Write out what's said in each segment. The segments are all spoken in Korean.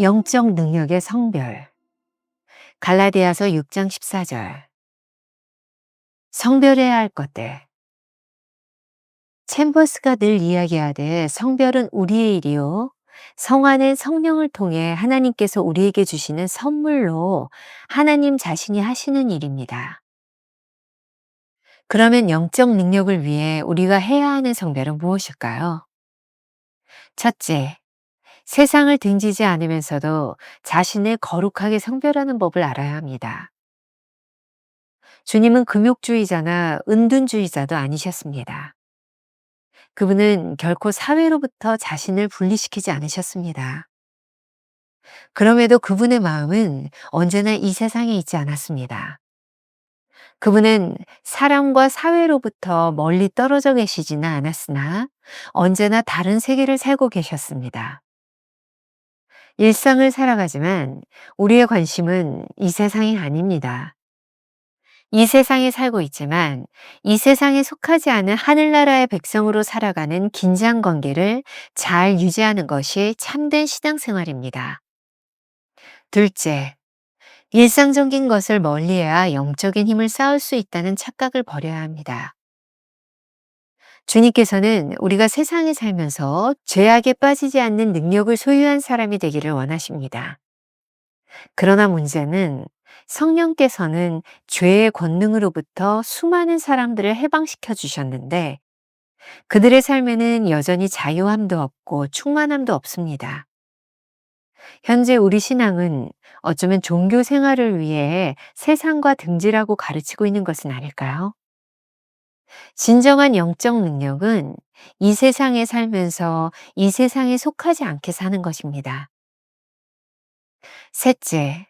영적 능력의 성별. 갈라디아서 6장 14절. 성별해야 할 것들. 챔버스가 늘 이야기하되 성별은 우리의 일이요. 성화는 성령을 통해 하나님께서 우리에게 주시는 선물로 하나님 자신이 하시는 일입니다. 그러면 영적 능력을 위해 우리가 해야 하는 성별은 무엇일까요? 첫째, 세상을 등지지 않으면서도 자신을 거룩하게 성별하는 법을 알아야 합니다. 주님은 금욕주의자나 은둔주의자도 아니셨습니다. 그분은 결코 사회로부터 자신을 분리시키지 않으셨습니다. 그럼에도 그분의 마음은 언제나 이 세상에 있지 않았습니다. 그분은 사람과 사회로부터 멀리 떨어져 계시지는 않았으나 언제나 다른 세계를 살고 계셨습니다. 일상을 살아가지만 우리의 관심은 이 세상이 아닙니다. 이 세상에 살고 있지만 이 세상에 속하지 않은 하늘나라의 백성으로 살아가는 긴장 관계를 잘 유지하는 것이 참된 신앙생활입니다. 둘째, 일상적인 것을 멀리해야 영적인 힘을 쌓을 수 있다는 착각을 버려야 합니다. 주님께서는 우리가 세상에 살면서 죄악에 빠지지 않는 능력을 소유한 사람이 되기를 원하십니다. 그러나 문제는 성령께서는 죄의 권능으로부터 수많은 사람들을 해방시켜 주셨는데 그들의 삶에는 여전히 자유함도 없고 충만함도 없습니다. 현재 우리 신앙은 어쩌면 종교 생활을 위해 세상과 등지라고 가르치고 있는 것은 아닐까요? 진정한 영적 능력은 이 세상에 살면서 이 세상에 속하지 않게 사는 것입니다. 셋째,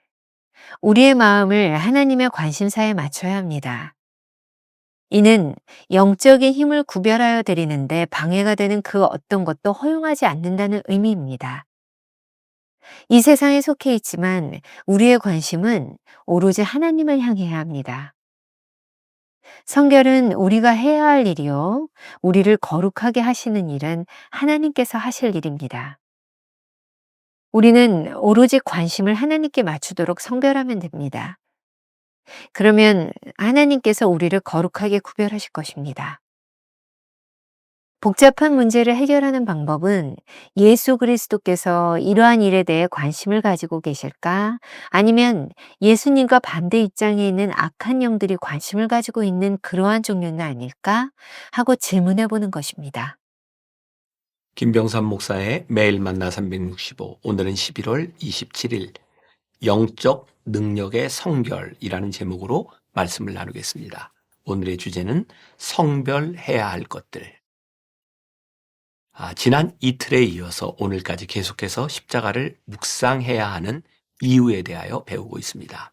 우리의 마음을 하나님의 관심사에 맞춰야 합니다. 이는 영적인 힘을 구별하여 드리는데 방해가 되는 그 어떤 것도 허용하지 않는다는 의미입니다. 이 세상에 속해 있지만 우리의 관심은 오로지 하나님을 향해야 합니다. 성결은 우리가 해야 할 일이요. 우리를 거룩하게 하시는 일은 하나님께서 하실 일입니다. 우리는 오로지 관심을 하나님께 맞추도록 성별하면 됩니다. 그러면 하나님께서 우리를 거룩하게 구별하실 것입니다. 복잡한 문제를 해결하는 방법은 예수 그리스도께서 이러한 일에 대해 관심을 가지고 계실까? 아니면 예수님과 반대 입장에 있는 악한 영들이 관심을 가지고 있는 그러한 종류는 아닐까? 하고 질문해 보는 것입니다. 김병삼 목사의 매일 만나 365 오늘은 11월 27일 영적 능력의 성별이라는 제목으로 말씀을 나누겠습니다. 오늘의 주제는 성별해야 할 것들. 아, 지난 이틀에 이어서 오늘까지 계속해서 십자가를 묵상해야 하는 이유에 대하여 배우고 있습니다.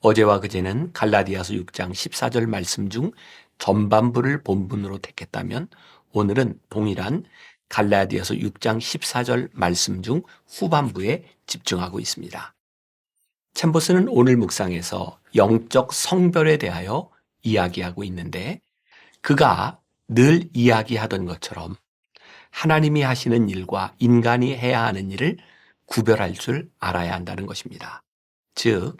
어제와 그제는 갈라디아서 6장 14절 말씀 중 전반부를 본문으로 택했다면 오늘은 동일한 갈라디아서 6장 14절 말씀 중 후반부에 집중하고 있습니다. 챔버스는 오늘 묵상에서 영적 성별에 대하여 이야기하고 있는데 그가 늘 이야기하던 것처럼 하나님이 하시는 일과 인간이 해야 하는 일을 구별할 줄 알아야 한다는 것입니다. 즉,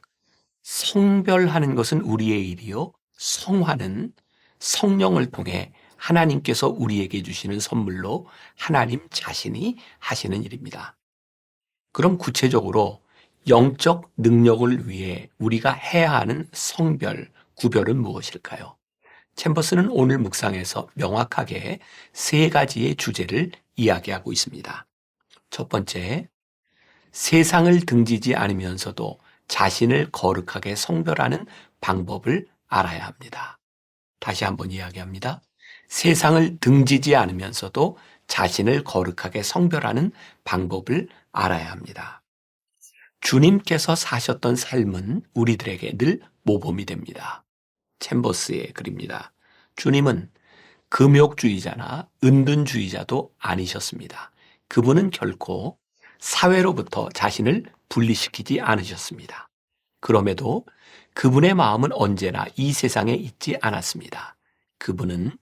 성별하는 것은 우리의 일이요. 성화는 성령을 통해 하나님께서 우리에게 주시는 선물로 하나님 자신이 하시는 일입니다. 그럼 구체적으로 영적 능력을 위해 우리가 해야 하는 성별, 구별은 무엇일까요? 챔버스는 오늘 묵상에서 명확하게 세 가지의 주제를 이야기하고 있습니다. 첫 번째, 세상을 등지지 않으면서도 자신을 거룩하게 성별하는 방법을 알아야 합니다. 다시 한번 이야기합니다. 세상을 등지지 않으면서도 자신을 거룩하게 성별하는 방법을 알아야 합니다. 주님께서 사셨던 삶은 우리들에게 늘 모범이 됩니다. 챔버스의 글입니다. 주님은 금욕주의자나 은둔주의자도 아니셨습니다. 그분은 결코 사회로부터 자신을 분리시키지 않으셨습니다. 그럼에도 그분의 마음은 언제나 이 세상에 있지 않았습니다. 그분은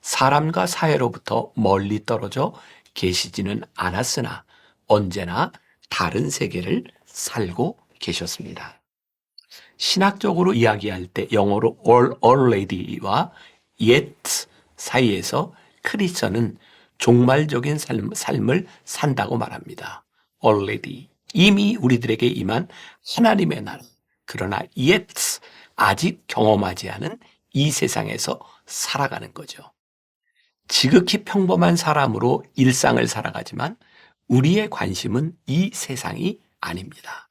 사람과 사회로부터 멀리 떨어져 계시지는 않았으나 언제나 다른 세계를 살고 계셨습니다. 신학적으로 이야기할 때 영어로 all, already와 yet 사이에서 크리스천은 종말적인 삶, 삶을 산다고 말합니다. already 이미 우리들에게 임한 하나님의 나라. 그러나 yet 아직 경험하지 않은 이 세상에서 살아가는 거죠. 지극히 평범한 사람으로 일상을 살아가지만 우리의 관심은 이 세상이 아닙니다.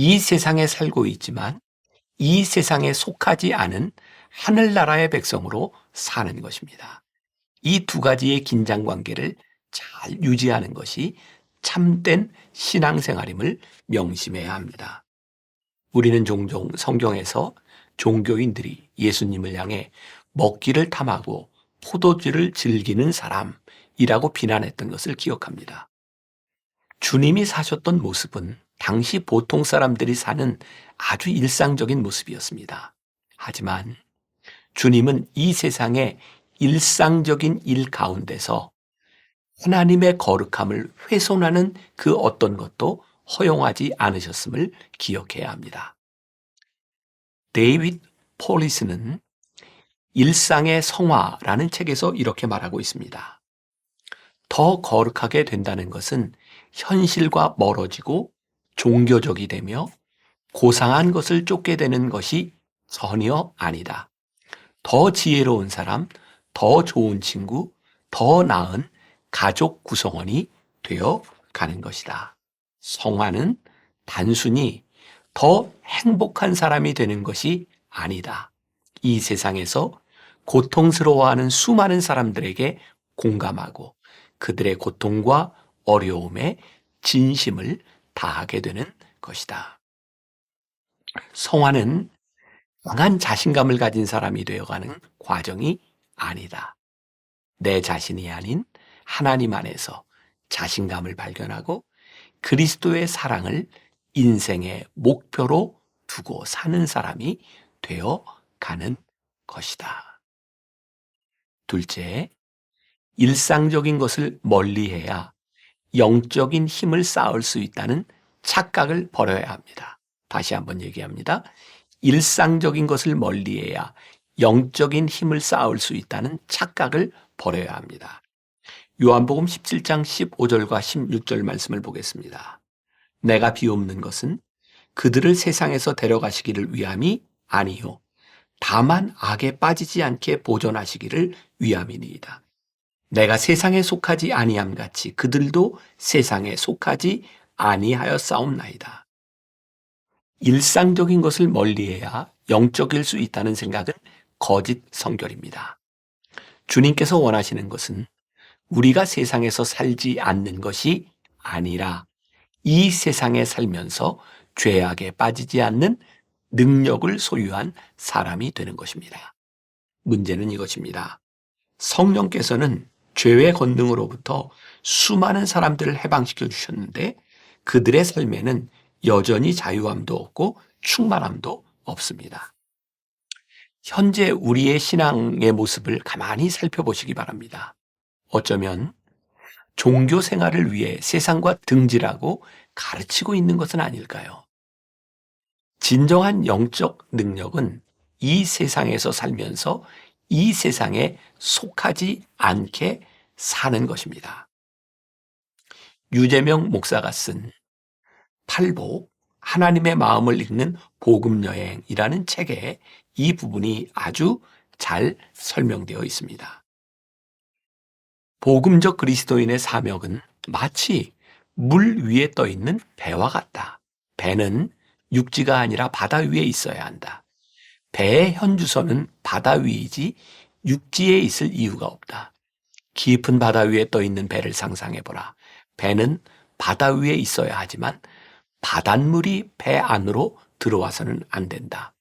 이 세상에 살고 있지만 이 세상에 속하지 않은 하늘나라의 백성으로 사는 것입니다. 이 두 가지의 긴장 관계를 잘 유지하는 것이 참된 신앙생활임을 명심해야 합니다. 우리는 종종 성경에서 종교인들이 예수님을 향해 먹기를 탐하고 포도주를 즐기는 사람이라고 비난했던 것을 기억합니다. 주님이 사셨던 모습은 당시 보통 사람들이 사는 아주 일상적인 모습이었습니다. 하지만 주님은 이 세상의 일상적인 일 가운데서 하나님의 거룩함을 훼손하는 그 어떤 것도 허용하지 않으셨음을 기억해야 합니다. 데이빗 폴리스는 일상의 성화라는 책에서 이렇게 말하고 있습니다. 더 거룩하게 된다는 것은 현실과 멀어지고 종교적이 되며 고상한 것을 쫓게 되는 것이 전혀 아니다. 더 지혜로운 사람, 더 좋은 친구, 더 나은 가족 구성원이 되어 가는 것이다. 성화는 단순히 더 행복한 사람이 되는 것이 아니다. 이 세상에서 고통스러워하는 수많은 사람들에게 공감하고 그들의 고통과 어려움에 진심을 다하게 되는 것이다. 성화는 강한 자신감을 가진 사람이 되어가는 과정이 아니다. 내 자신이 아닌 하나님 안에서 자신감을 발견하고 그리스도의 사랑을 인생의 목표로 두고 사는 사람이 되어 가는 것이다. 둘째, 일상적인 것을 멀리 해야 영적인 힘을 쌓을 수 있다는 착각을 버려야 합니다. 다시 한번 얘기합니다. 일상적인 것을 멀리해야 영적인 힘을 쌓을 수 있다는 착각을 버려야 합니다. 요한복음 17장 15절과 16절 말씀을 보겠습니다. 내가 비옵는 것은 그들을 세상에서 데려가시기를 위함이 아니요 다만 악에 빠지지 않게 보존하시기를 위함이니이다. 내가 세상에 속하지 아니함 같이 그들도 세상에 속하지 아니하였사옵나이다. 일상적인 것을 멀리해야 영적일 수 있다는 생각은 거짓 성결입니다. 주님께서 원하시는 것은 우리가 세상에서 살지 않는 것이 아니라 이 세상에 살면서 죄악에 빠지지 않는 능력을 소유한 사람이 되는 것입니다. 문제는 이것입니다. 성령께서는 죄의 권능으로부터 수많은 사람들을 해방시켜 주셨는데 그들의 삶에는 여전히 자유함도 없고 충만함도 없습니다. 현재 우리의 신앙의 모습을 가만히 살펴보시기 바랍니다. 어쩌면 종교 생활을 위해 세상과 등질하고 가르치고 있는 것은 아닐까요? 진정한 영적 능력은 이 세상에서 살면서 이 세상에 속하지 않게 사는 것입니다. 유재명 목사가 쓴 팔복, 하나님의 마음을 읽는 복음 여행이라는 책에 이 부분이 아주 잘 설명되어 있습니다. 복음적 그리스도인의 사명은 마치 물 위에 떠 있는 배와 같다. 배는 육지가 아니라 바다 위에 있어야 한다. 배의 현주소는 바다 위이지 육지에 있을 이유가 없다. 깊은 바다 위에 떠 있는 배를 상상해 보라. 배는 바다 위에 있어야 하지만 바닷물이 배 안으로 들어와서는 안 된다.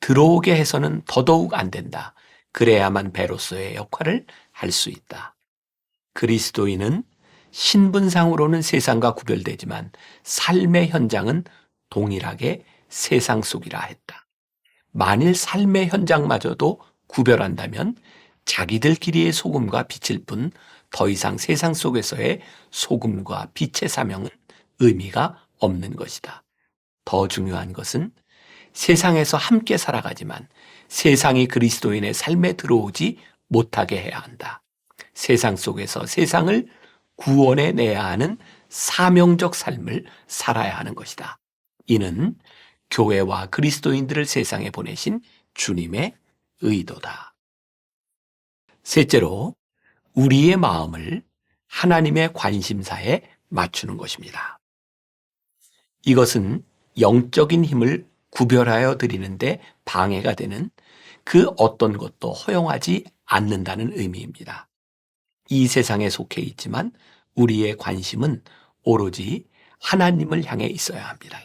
들어오게 해서는 더더욱 안 된다. 그래야만 배로서의 역할을 할 수 있다. 그리스도인은 신분상으로는 세상과 구별되지만 삶의 현장은 동일하게 세상 속이라 했다. 만일 삶의 현장마저도 구별한다면 자기들끼리의 소금과 빛일 뿐 더 이상 세상 속에서의 소금과 빛의 사명은 의미가 없는 것이다. 더 중요한 것은 세상에서 함께 살아가지만 세상이 그리스도인의 삶에 들어오지 못하게 해야 한다. 세상 속에서 세상을 구원해 내야 하는 사명적 삶을 살아야 하는 것이다. 이는 교회와 그리스도인들을 세상에 보내신 주님의 의도다. 셋째로 우리의 마음을 하나님의 관심사에 맞추는 것입니다. 이것은 영적인 힘을 구별하여 드리는데 방해가 되는 그 어떤 것도 허용하지 않는다는 의미입니다. 이 세상에 속해 있지만 우리의 관심은 오로지 하나님을 향해 있어야 합니다.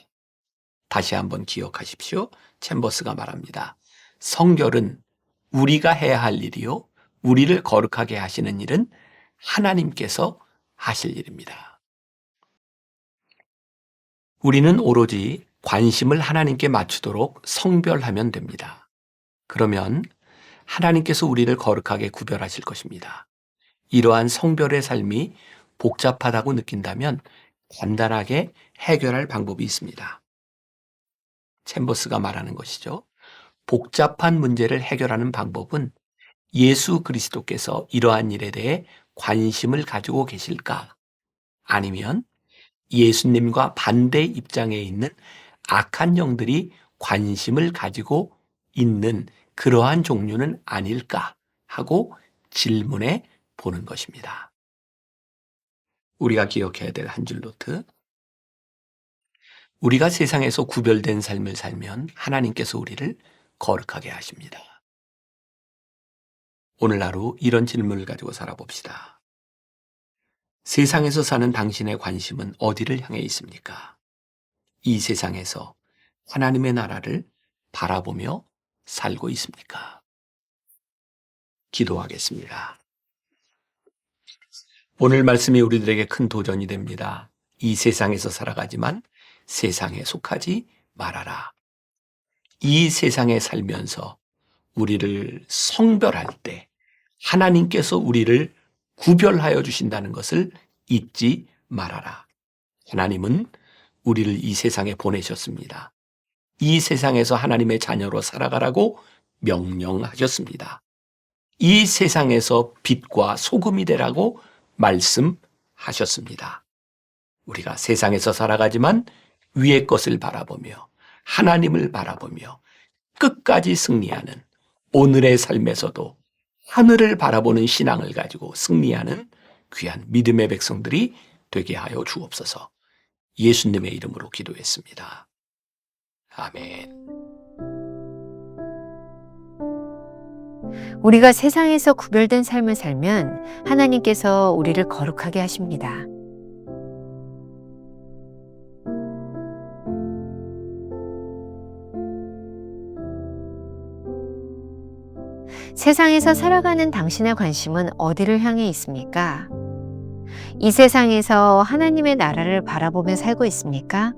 다시 한번 기억하십시오. 챔버스가 말합니다. 성결은 우리가 해야 할 일이요. 우리를 거룩하게 하시는 일은 하나님께서 하실 일입니다. 우리는 오로지 관심을 하나님께 맞추도록 성별하면 됩니다. 그러면 하나님께서 우리를 거룩하게 구별하실 것입니다. 이러한 성별의 삶이 복잡하다고 느낀다면 간단하게 해결할 방법이 있습니다. 챔버스가 말하는 것이죠. 복잡한 문제를 해결하는 방법은 예수 그리스도께서 이러한 일에 대해 관심을 가지고 계실까? 아니면 예수님과 반대 입장에 있는 악한 영들이 관심을 가지고 있는 그러한 종류는 아닐까 하고 질문해 보는 것입니다. 우리가 기억해야 될 한 줄 노트. 우리가 세상에서 구별된 삶을 살면 하나님께서 우리를 거룩하게 하십니다. 오늘 하루 이런 질문을 가지고 살아봅시다. 세상에서 사는 당신의 관심은 어디를 향해 있습니까? 이 세상에서 하나님의 나라를 바라보며 살고 있습니까? 기도하겠습니다. 오늘 말씀이 우리들에게 큰 도전이 됩니다. 이 세상에서 살아가지만 세상에 속하지 말아라. 이 세상에 살면서 우리를 성별할 때 하나님께서 우리를 구별하여 주신다는 것을 잊지 말아라. 하나님은 우리를 이 세상에 보내셨습니다. 이 세상에서 하나님의 자녀로 살아가라고 명령하셨습니다. 이 세상에서 빛과 소금이 되라고 말씀하셨습니다. 우리가 세상에서 살아가지만 위의 것을 바라보며 하나님을 바라보며 끝까지 승리하는 오늘의 삶에서도 하늘을 바라보는 신앙을 가지고 승리하는 귀한 믿음의 백성들이 되게 하여 주옵소서. 예수님의 이름으로 기도했습니다. 아멘. 우리가 세상에서 구별된 삶을 살면 하나님께서 우리를 거룩하게 하십니다. 세상에서 살아가는 당신의 관심은 어디를 향해 있습니까? 이 세상에서 하나님의 나라를 바라보며 살고 있습니까?